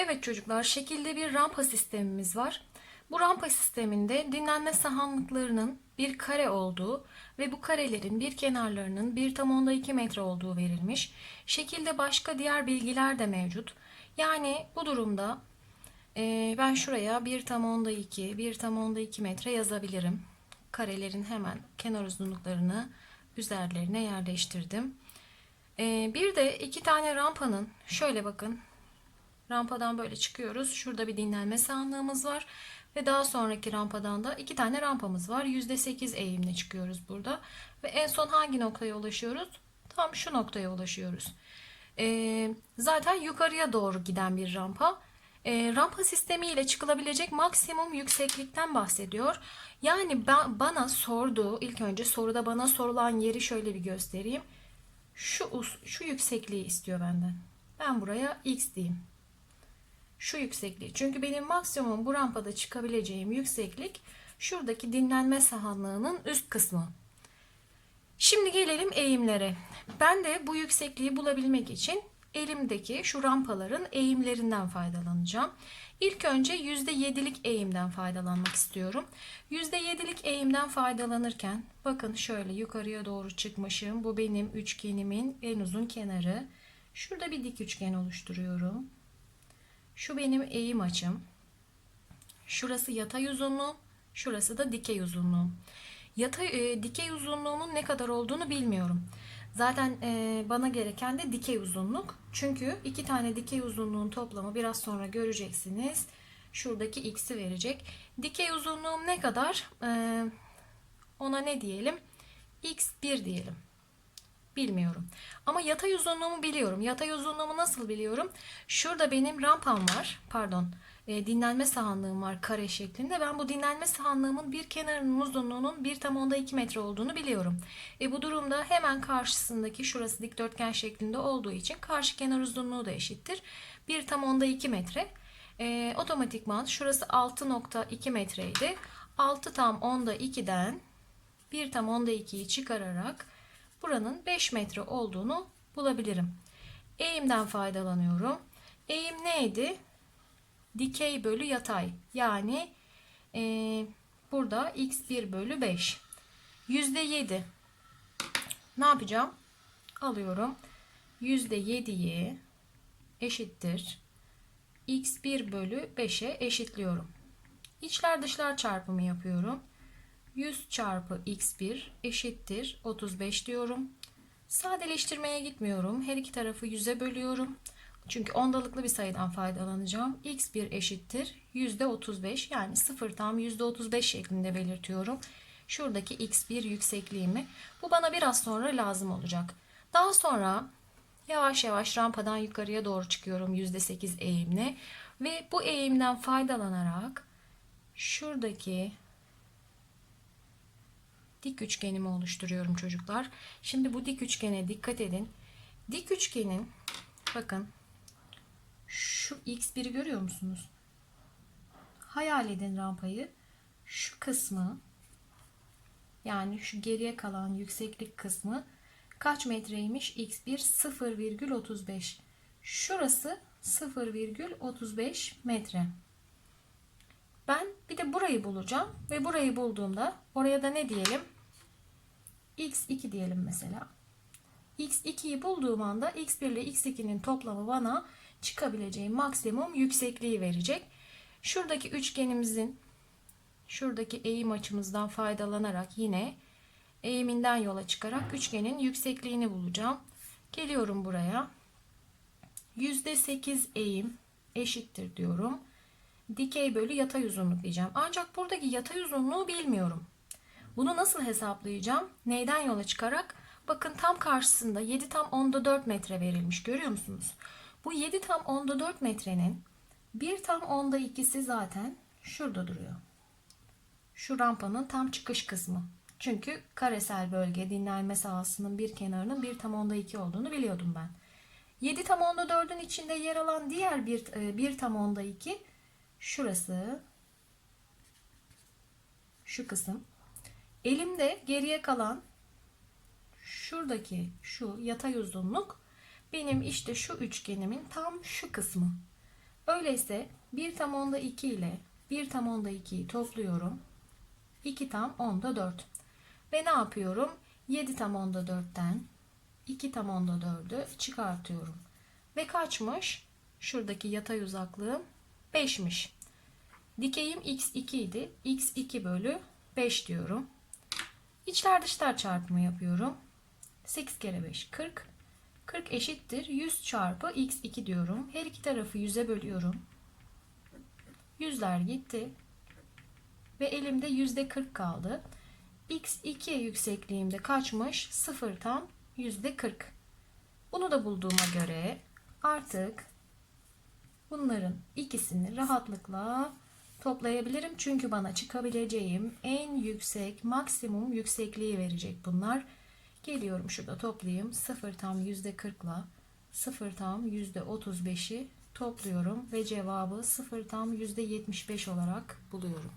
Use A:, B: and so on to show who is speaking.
A: Evet çocuklar, şekilde bir rampa sistemimiz var. Bu rampa sisteminde dinlenme sahanlıklarının bir kare olduğu ve bu karelerin bir kenarlarının 1 tam onda 2 metre olduğu verilmiş. Şekilde başka diğer bilgiler de mevcut. Yani bu durumda e, ben şuraya 1 tam onda 2, 1 tam onda 2 metre yazabilirim. Karelerin hemen kenar uzunluklarını üzerlerine yerleştirdim. E, bir de iki tane rampanın şöyle bakın Rampadan böyle çıkıyoruz. Şurada bir dinlenme sahanlığımız var. Ve daha sonraki rampadan da iki tane rampamız var. %8 eğimle çıkıyoruz burada. Ve en son hangi noktaya ulaşıyoruz? Tam şu noktaya ulaşıyoruz. Ee, zaten yukarıya doğru giden bir rampa. Ee, rampa sistemiyle çıkılabilecek maksimum yükseklikten bahsediyor. Yani ben, bana sorduğu, ilk önce soruda bana sorulan yeri şöyle bir göstereyim. Şu, şu yüksekliği istiyor benden. Ben buraya x diyeyim şu yüksekliği. Çünkü benim maksimum bu rampada çıkabileceğim yükseklik şuradaki dinlenme sahanlığının üst kısmı. Şimdi gelelim eğimlere. Ben de bu yüksekliği bulabilmek için elimdeki şu rampaların eğimlerinden faydalanacağım. İlk önce %7'lik eğimden faydalanmak istiyorum. %7'lik eğimden faydalanırken bakın şöyle yukarıya doğru çıkmışım. Bu benim üçgenimin en uzun kenarı. Şurada bir dik üçgen oluşturuyorum. Şu benim eğim açım. Şurası yatay uzunluğum. Şurası da dikey uzunluğum. Yatay, e, dikey uzunluğumun ne kadar olduğunu bilmiyorum. Zaten e, bana gereken de dikey uzunluk. Çünkü iki tane dikey uzunluğun toplamı biraz sonra göreceksiniz. Şuradaki x'i verecek. Dikey uzunluğum ne kadar? E, ona ne diyelim? x1 diyelim. Bilmiyorum. Ama yatay uzunluğumu biliyorum. Yatay uzunluğumu nasıl biliyorum? Şurada benim rampam var. Pardon. e, dinlenme sahanlığım var kare şeklinde. Ben bu dinlenme sahanlığımın bir kenarının uzunluğunun 1 tam onda 2 metre olduğunu biliyorum. E, bu durumda hemen karşısındaki şurası dikdörtgen şeklinde olduğu için karşı kenar uzunluğu da eşittir. 1 tam onda 2 metre. E, otomatikman şurası 6.2 metreydi. 6 tam onda 2'den 1 tam onda 2'yi çıkararak buranın 5 metre olduğunu bulabilirim. Eğimden faydalanıyorum. Eğim neydi? Dikey bölü yatay. Yani e, burada x1 bölü 5. %7. Ne yapacağım? Alıyorum. %7'yi eşittir. x1 bölü 5'e eşitliyorum. İçler dışlar çarpımı yapıyorum. 100 çarpı x1 eşittir 35 diyorum. Sadeleştirmeye gitmiyorum. Her iki tarafı 100'e bölüyorum. Çünkü ondalıklı bir sayıdan faydalanacağım. x1 eşittir %35 yani 0 tam %35 şeklinde belirtiyorum. Şuradaki x1 yüksekliğimi. Bu bana biraz sonra lazım olacak. Daha sonra yavaş yavaş rampadan yukarıya doğru çıkıyorum %8 eğimle. Ve bu eğimden faydalanarak şuradaki dik üçgenimi oluşturuyorum çocuklar. Şimdi bu dik üçgene dikkat edin. Dik üçgenin bakın şu x1'i görüyor musunuz? Hayal edin rampayı. Şu kısmı yani şu geriye kalan yükseklik kısmı kaç metreymiş? x1 0,35. Şurası 0,35 metre. Ben bir de burayı bulacağım ve burayı bulduğumda oraya da ne diyelim? x2 diyelim mesela. x2'yi bulduğum anda x1 ile x2'nin toplamı bana çıkabileceği maksimum yüksekliği verecek. Şuradaki üçgenimizin şuradaki eğim açımızdan faydalanarak yine eğiminden yola çıkarak üçgenin yüksekliğini bulacağım. Geliyorum buraya. %8 eğim eşittir diyorum. Dikey bölü yatay uzunluk diyeceğim. Ancak buradaki yatay uzunluğu bilmiyorum. Bunu nasıl hesaplayacağım? Neyden yola çıkarak? Bakın tam karşısında 7 tam onda 4 metre verilmiş. Görüyor musunuz? Bu 7 tam onda 4 metrenin 1 tam onda 2'si zaten şurada duruyor. Şu rampanın tam çıkış kısmı. Çünkü karesel bölge dinlenme sahasının bir kenarının 1 tam onda 2 olduğunu biliyordum ben. 7 tam onda 4'ün içinde yer alan diğer bir, 1 tam onda 2 şurası şu kısım. Elimde geriye kalan şuradaki şu yatay uzunluk benim işte şu üçgenimin tam şu kısmı. Öyleyse 1 tam onda 2 ile 1 tam onda 2'yi topluyorum. 2 tam onda 4. Ve ne yapıyorum? 7 tam onda 4'ten 2 tam onda 4'ü çıkartıyorum. Ve kaçmış? Şuradaki yatay uzaklığım 5'miş. Dikeyim x2 idi. x2 bölü 5 diyorum. İçler dışlar çarpımı yapıyorum. 8 kere 5 40. 40 eşittir 100 çarpı x2 diyorum. Her iki tarafı 100'e bölüyorum. Yüzler gitti. Ve elimde yüzde 40 kaldı. x2 yüksekliğimde kaçmış? 0 tam yüzde 40. Bunu da bulduğuma göre artık bunların ikisini rahatlıkla toplayabilirim. Çünkü bana çıkabileceğim en yüksek maksimum yüksekliği verecek bunlar. Geliyorum şurada toplayayım. 0 tam yüzde 40 ile 0 tam yüzde 35'i topluyorum ve cevabı 0 tam yüzde 75 olarak buluyorum.